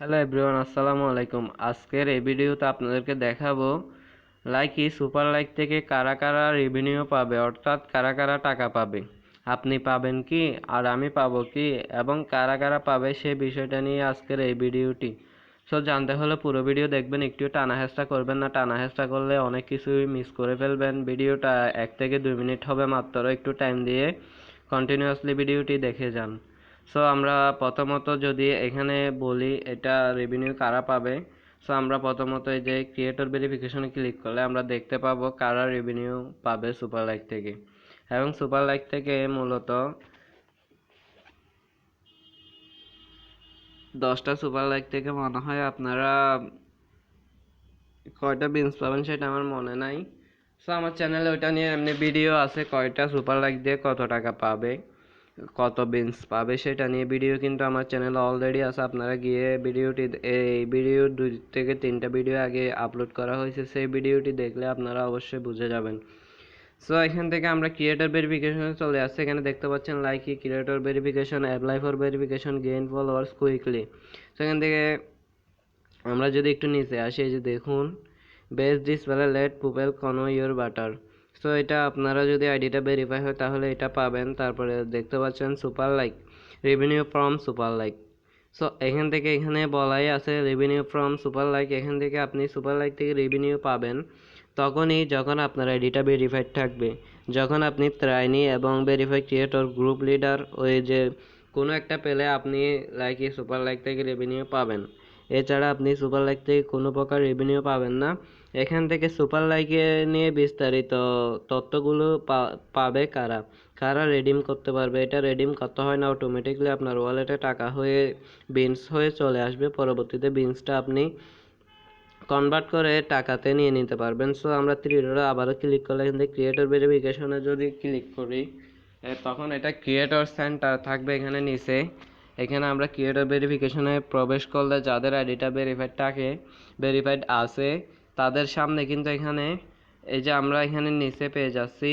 Hello everyone, আসসালামু আলাইকুম। আজকের এই ভিডিওতে আপনাদেরকে দেখাবো লাইকি সুপার লাইক থেকে কারা কারা রেভিনিউ পাবে, অর্থাৎ কারা কারা টাকা পাবে। আপনি পাবেন কি আর আমি পাবো কি এবং কারা কারা পাবে সেই বিষয়টা নিয়ে আজকের এই ভিডিওটি। সো জানতে হলে পুরো ভিডিও দেখবেন, একটু টানা হেঁচড়া করবেন না। টানা হেঁচড়া করলে অনেক কিছুই মিস করে ফেলবেন। ভিডিওটা এক থেকে দুই মিনিট হবে মাত্র, একটু টাইম দিয়ে কন্টিনিউয়াসলি ভিডিওটি দেখে যান। সো আমরা প্রথমত যদি এখানে বলি এটা রেভিনিউ কারা পাবে? সো আমরা প্রথমত এই যে ক্রিয়েটর ভেরিফিকেশনে ক্লিক করলে আমরা দেখতে পাবো কারা রেভিনিউ পাবে সুপার লাইক থেকে। এবং সুপার লাইক থেকে মূলত দশটা সুপার লাইক থেকে মনে হয় আপনারা কয়টা বিনস পাবেন সেটা আমার মনে নাই। সো আমার চ্যানেলে ওইটা নিয়ে এমনি ভিডিও আছে কয়টা সুপার লাইক দিয়ে কত টাকা পাবে। কত বিনস পাবে সেটা নিয়ে ভিডিও কিন্তু আমার চ্যানেলে অলরেডি আছে। আপনারা গিয়ে ভিডিওটি এই ভিডিও দুই থেকে তিনটা ভিডিও আগে আপলোড করা হয়েছে, সেই ভিডিওটি দেখলে আপনারা অবশ্যই বুঝে যাবেন। সো এখান থেকে আমরা ক্রিয়েটর ভেরিফিকেশনে চলে আসছে। এখানে দেখতে পাচ্ছেন like creator verification apply for verification gain followers quickly so এখান থেকে আমরা যদি একটু নিচে আসি, এই যে দেখুন বেস্ট ডিসপ্লে লেট পুপেল কনো ইয়োর বাটার সো এটা আপনারা যদি আইডিটা ভেরিফাই হয়, তাহলে এটা পাবেন। তারপরে দেখতে পাচ্ছেন super like revenue from super like so এখান থেকে এখানে বলাই আছে রেভিনিউ ফ্রম সুপার লাইক এখান থেকে আপনি সুপার লাইক থেকে রেভিনিউ পাবেন। তখনই যখন আপনার আইডিটা ভেরিফাইড থাকবে, যখন আপনি ত্রাইনি এবং ভেরিফাই ক্রিয়েটর গ্রুপ লিডার ওই যে কোনো একটা পেলে আপনি লাইক সুপার লাইক থেকে রেভিনিউ পাবেন। এছাড়া আপনি সুপার লাইক থেকে কোনো প্রকার রেভিনিউ পাবেন না। এখান থেকে সুপার লাইকে নিয়ে বিস্তারিত তথ্যগুলো পাবে কারা? কারা রেডিম করতে পারবে? এটা রেডিম করতে হয় না অটোমেটিকলি আপনার ওয়ালেটে টাকা হয়ে বিনস হয়ে চলে আসবে। পরবর্তীতে বিনসটা আপনি কনভার্ট করে টাকাতে নিয়ে নিতে পারবেন। সো আমরা থ্রি আবারও ক্লিক করলে এখান থেকে ক্রিয়েটর ভেরিফিকেশনে যদি ক্লিক করি তখন এটা ক্রিয়েটর সেন্টার থাকবে এখানে নিচে। এখানে আমরা ক্রিয়েটর ভেরিফিকেশনে প্রবেশ করলে যাদের আইডিটা ভেরিফাইড থাকে ভেরিফাইড আছে, তাদের সামনে কিন্তু এখানে, এই যে আমরা এখানে নিচে পেয়ে যাচ্ছি,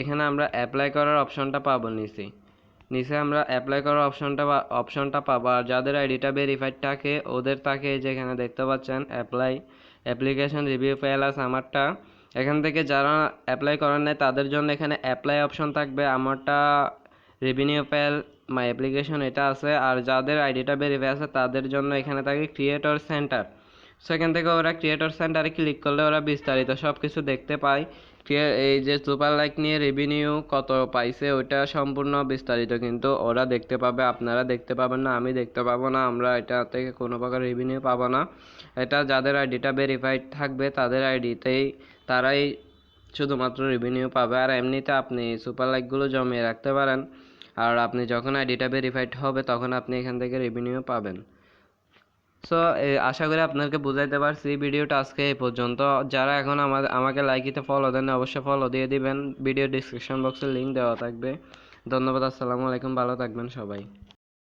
এখানে আমরা অ্যাপ্লাই করার অপশনটা পাবো নিচে। নিচে আমরা অ্যাপ্লাই করার অপশনটা অপশনটা পাবো, আর যাদের আইডিটা ভেরিফাইড থাকে, ওদের থাকে যেখানে দেখতে পাচ্ছেন অ্যাপ্লাই অ্যাপ্লিকেশন রিভিউ আছে আমারটা। এখান থেকে যারা অ্যাপ্লাই করার নেই, তাদের জন্য এখানে অ্যাপ্লাই অপশন থাকবে, আমারটা রেভিনিউ ফাইল মাই অ্যাপ্লিকেশন এটা আছে, আর যাদের আইডিটা ভেরিফাই আছে, তাদের জন্য এখানে থাকে ক্রিয়েটর সেন্টার সেখান থেকে ওরা ক্রিয়েটর সেন্টারে ক্লিক করলে ওরা বিস্তারিত সব কিছু দেখতে পায়। এই যে সুপার লাইক নিয়ে রেভিনিউ কত পাইছে, ওইটা সম্পূর্ণ বিস্তারিত কিন্তু ওরা দেখতে পাবে, আপনারা দেখতে পাবেন না, আমি দেখতে পাবো না, আমরা এটা থেকে কোনো প্রকার রেভিনিউ পাবো না। এটা যাদের আইডিটা ভেরিফাইড থাকবে, তাদের আইডিতেই তারাই শুধুমাত্র রেভিনিউ পাবে। আর এমনিতে আপনি সুপার লাইকগুলো জমিয়ে রাখতে পারেন। আর আপনি যখন আইডিটা ভেরিফাইড হবে, তখন আপনি এখান থেকে রেভিনিউ পাবেন। সো আশা করি আপনাদেরকে বুঝাইতে পারছি ভিডিওটা আজকে এই পর্যন্ত। যারা এখন আমাদের আমাকে লাইকিতে ফলো দেন অবশ্যই ফলো দিয়ে দিবেন। ভিডিও ডিসক্রিপশন বক্সে লিঙ্ক দেওয়া থাকবে। ধন্যবাদ, আসসালামু আলাইকুম, ভালো থাকবেন সবাই।